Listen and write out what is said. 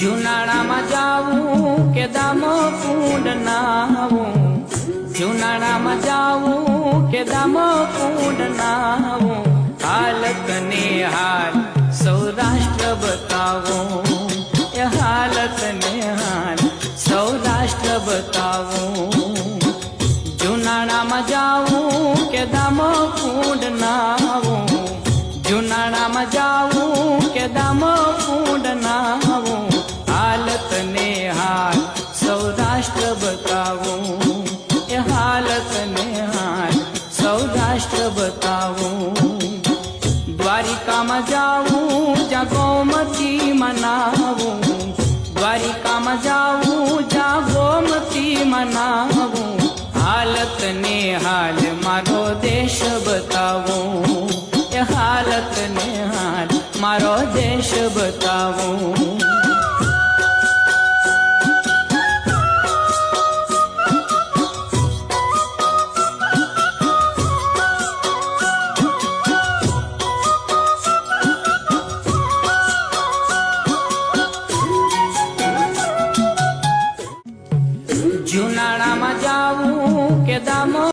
જુનાળામાં જાવું કે દામો કુંડ નાવું જુનાળામાં જાવું કે દામો કુંડ નાવું હાલત ને હાલ સૌરાષ્ટ્ર બતાવો. એ હાલત ને હાલ સૌરાષ્ટ્ર બતાવો. જુનાળામાં જાવું કે દામો કુંડ નાવું જુનાળામાં જાવું કે દામો बताओ ये हालत ने हाल सौराष्ट्र बताऊँ। द्वारिका में जाऊ जा गोमती मनाऊं। द्वारिका में जाऊ जा गोमती मनाऊं। हालत ने हाल मारो देश बताओ ये हालत निहाल मारो देश बताऊँ। જુનાળામાં જાવું કે દામો